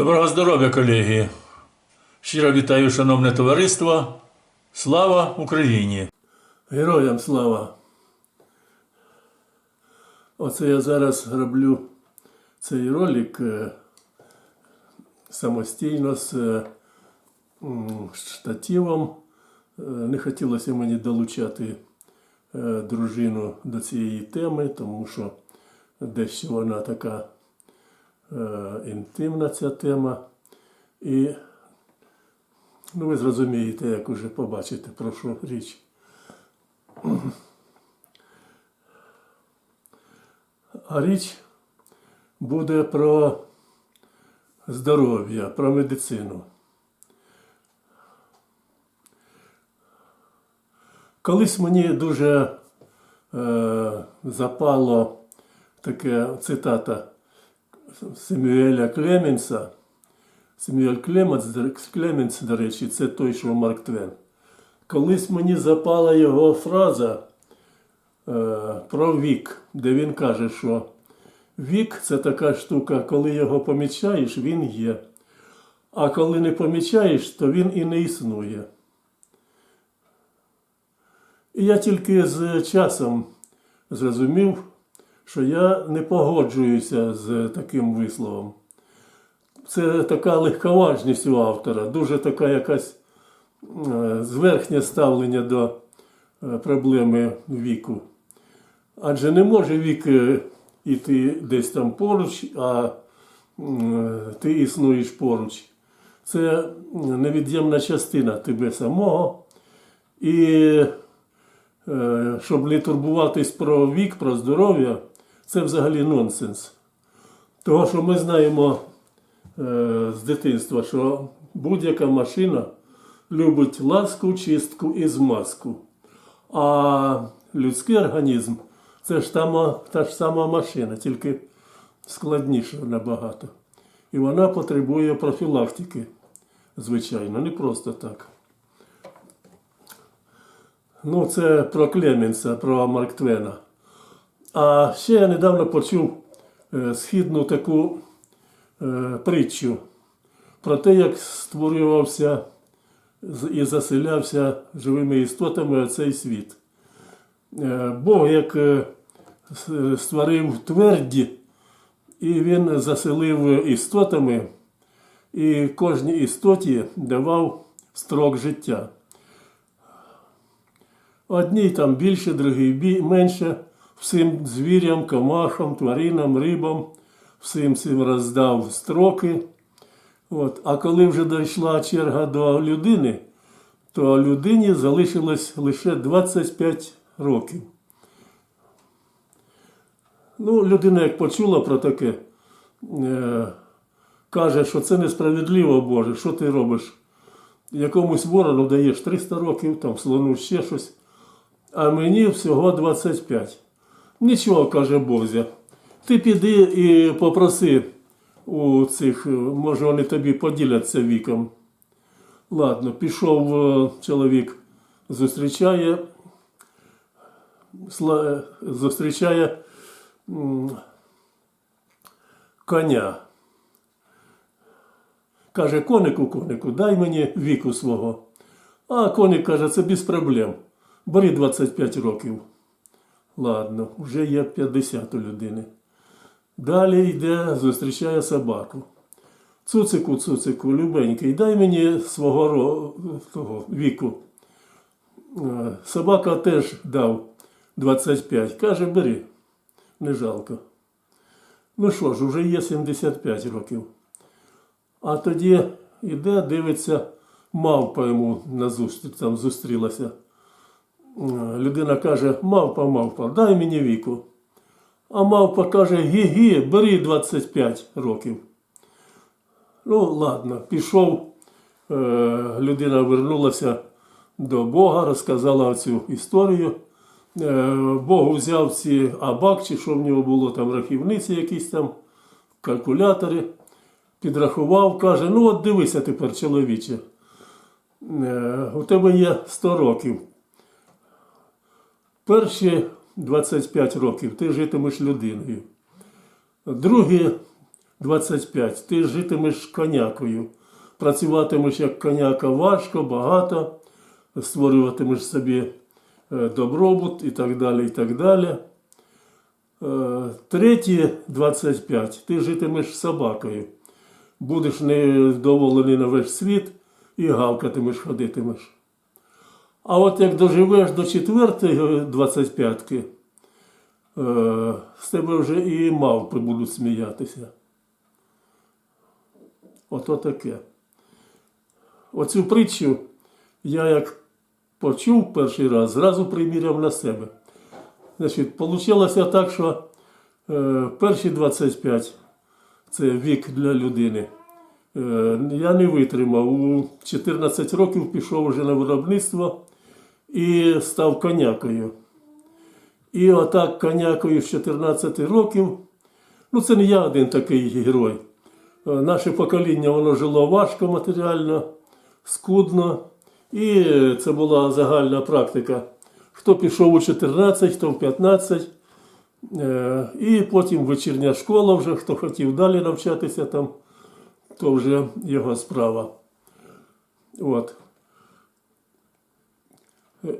Доброго здоров'я, колеги! Щиро вітаю, шановне товариство. Слава Україні! Героям слава! Оце я зараз роблю цей ролик е, самостійно з е, штативом. Е, Не хотілося мені долучати дружину до цієї теми, тому що дещо вона така інтимна ця тема. І ну, ви зрозумієте, як уже побачите, про що річ. А річ буде про здоров'я, про медицину. Колись мені дуже е, запало таке цитата Семюеля Клеменса. Семюель Клеменс, до- речі, це той, що Марк Твен. Колись мені запала його фраза е, про вік, де він каже, що вік це така штука, коли його помічаєш, він є. А коли не помічаєш, то він і не існує. І я тільки з часом зрозумів, що я не погоджуюся з таким висловом. Це така легковажність у автора, дуже така якась е, зверхнє ставлення до е, проблеми віку. Адже не може вік е, іти десь там поруч, а ти існуєш поруч. Це невід'ємна частина тебе самого. І щоб не турбуватись про вік, про здоров'я, це взагалі нонсенс. Того, що ми знаємо е, з дитинства, що будь-яка машина любить ласку, чистку і змазку. А людський організм це ж та, та ж сама машина, тільки складніша набагато. І вона потребує профілактики, звичайно, не просто так. Ну, це про Клеменса, про Марк Твена. А ще я недавно почув е, східну таку е, притчу про те, як створювався і заселявся живими істотами цей світ. Е, Бог як створив тверді, і він заселив істотами, і кожній істоті давав строк життя. Одній там більше, другій менше. Всім звірям, комахам, тваринам, рибам, всім цим роздав строки. От. А коли вже дійшла черга до людини, то людині залишилось лише 25 років. Ну, людина, як почула про таке, е, каже, що це несправедливо, Боже, що ти робиш? Якомусь ворону даєш 300 років, там слону ще щось, а мені всього 25. Нічого, каже Бозя. Ти піди і попроси у цих, е, може вони тобі поділяться віком. Ладно, пішов е, чоловік, зустрічає, зустрічає коня. Каже, конику, конику, дай мені віку свого. А коник каже, це без проблем. Бери 25 років. Ладно, вже є 50 у людини. Далі йде, зустрічає собаку. Цуцику, цуцику, любенький, дай мені свого того, віку. Собака теж дав 25. Каже, бери, не жалко. Ну що ж, вже є 75 років. А тоді йде, дивиться, мавпа йому назустріч там зустрілася. Людина каже, мавпа, мавпа, дай мені віку. А мавпа каже, гі-гі, бери 25 років. Ну, ладно, пішов, е, людина вернулася до Бога, розказала цю історію. Е, Бог взяв ці абак, чи що в нього було, там рахівниці якісь там, калькулятори, підрахував, каже, ну от дивися тепер, чоловіче, е, у тебе є 100 років. Перші 25 років ти житимеш людиною. Другі 25. Ти житимеш конякою. Працюватимеш як коняка важко, багато, створюватимеш собі е, добробут і так далі. і так далі. Е, Третє 25. Ти житимеш собакою. Будеш невдоволений на весь світ і гавкатимеш, ходитимеш. А от як доживеш до четвертої 25-ки, е, з тебе вже і мавпи будуть сміятися. Ото таке. Оцю притчу я як почув перший раз, зразу приміряв на себе. Значить, получилося так, що е, перші 25 це вік для людини. Е, я не витримав. У 14 років пішов вже на виробництво і став конякою. І отак конякою з 14 років. Ну, це не я один такий герой. Е, Наше покоління воно жило важко матеріально, скудно. І це була загальна практика. Хто пішов у 14, хто в 15. Е, І потім вечірня школа вже, хто хотів далі навчатися там, то вже його справа. От. Е,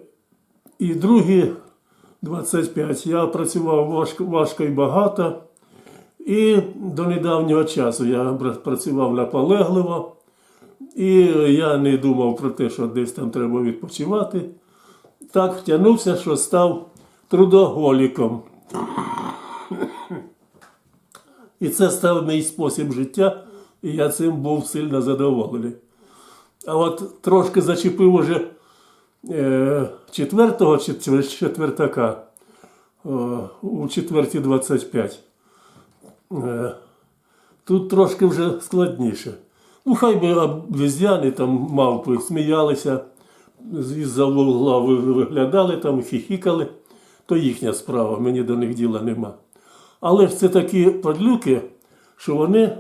І другі 25 я працював важко, важко і багато. І до недавнього часу я працював наполегливо. І я не думав про те, що десь там треба відпочивати. Так втягнувся, що став трудоголіком. І це став мій спосіб життя, і я цим був сильно задоволений. А от трошки зачепив уже четвертого чи чи- четвертака е, у четверті 25. Е, тут трошки вже складніше. Ну, хай би обезьяни там мавпи сміялися, з-за вугла виглядали там, хіхікали, то їхня справа, мені до них діла нема. Але ж це такі подлюки, що вони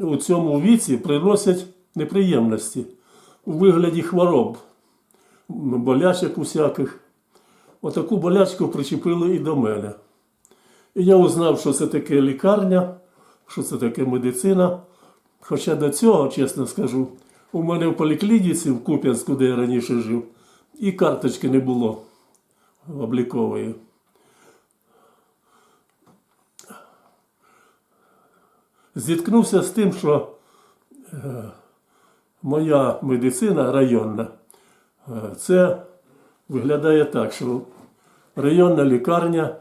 у цьому віці приносять неприємності у вигляді хвороб, болячок усяких. Отаку болячку причепили і до мене. І я узнав, що це таке лікарня, що це таке медицина. Хоча до цього, чесно скажу, у мене в поліклініці в Куп'янську, де я раніше жив, і карточки не було облікової. Зіткнувся з тим, що е, моя медицина районна, це виглядає так, що районна лікарня,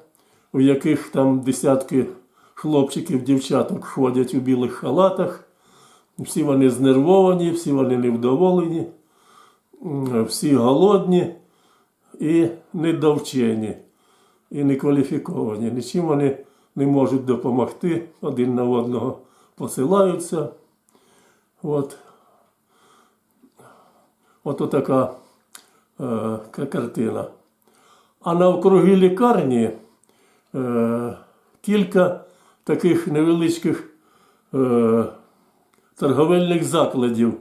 у яких там десятки хлопчиків, дівчаток ходять у білих халатах, всі вони знервовані, всі вони невдоволені, всі голодні і недовчені, і некваліфіковані. Нічим вони не можуть допомогти, один на одного посилаються. От. Ото така е, ка- картина. А навкруги лікарні е, кілька таких невеличких е, торговельних закладів,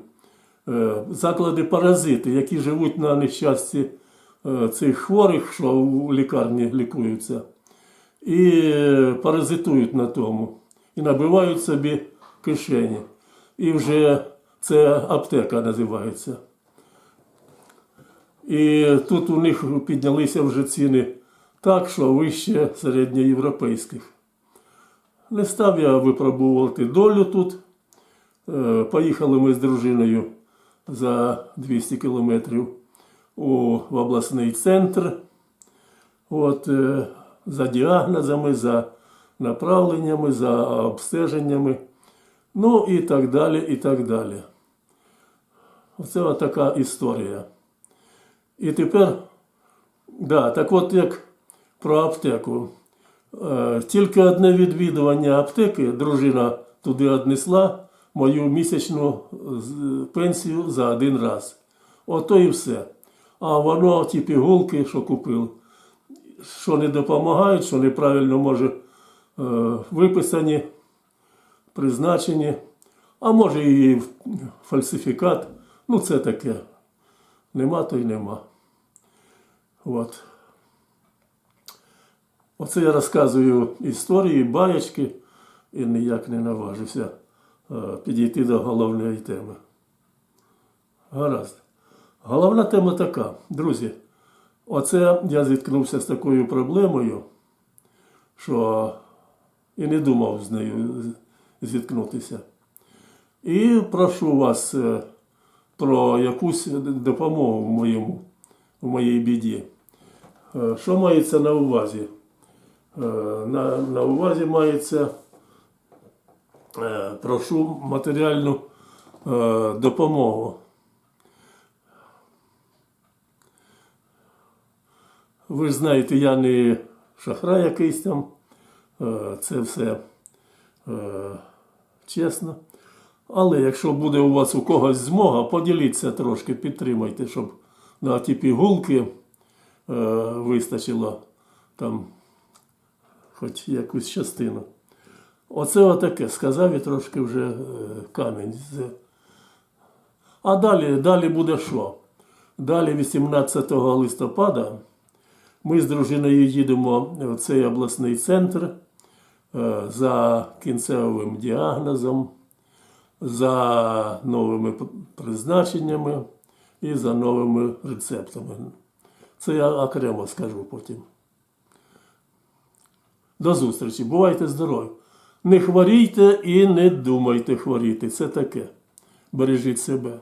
е, заклади паразити, які живуть на нещасті е, цих хворих, що у лікарні лікуються, і е, паразитують на тому, і набивають собі кишені. І вже це аптека називається. І тут у них піднялися вже ціни так, що вище середньоєвропейських. Не став я випробувати долю тут. Е, Поїхали ми з дружиною за 200 кілометрів в обласний центр. От, е, за діагнозами, за направленнями, за обстеженнями. Ну і так далі, і так далі. Оце така історія. І тепер, да, так от як про аптеку. Е, Тільки одне відвідування аптеки дружина туди однесла мою місячну пенсію за один раз. Ото і все. А воно, ті пігулки, що купив, що не допомагають, що неправильно може е, виписані, призначені, а може і фальсифікат. Ну, це таке. Нема, то й нема. От. Оце я розказую історії, баєчки. і ніяк не наважився е, підійти до головної теми. Гаразд. Головна тема така, друзі. Оце я зіткнувся з такою проблемою, що і не думав з нею зіткнутися. І прошу вас е, про якусь допомогу в моєму, в моїй біді. Е, Що мається на увазі? Е, На, на увазі мається, е, прошу матеріальну допомогу. Ви ж знаєте, я не шахрай якийсь там. Це все чесно. Але якщо буде у вас у когось змога, поділіться трошки, підтримайте, щоб на ті пігулки вистачило там хоч якусь частину. Оце отаке сказав і трошки вже е, камінь. А далі, далі буде що? Далі, 18 листопада, ми з дружиною їдемо в цей обласний центр е, за кінцевим діагнозом, за новими призначеннями і за новими рецептами. Це я окремо скажу потім. До зустрічі. Бувайте здорові. Не хворійте і не думайте хворіти. Це таке. Бережіть себе.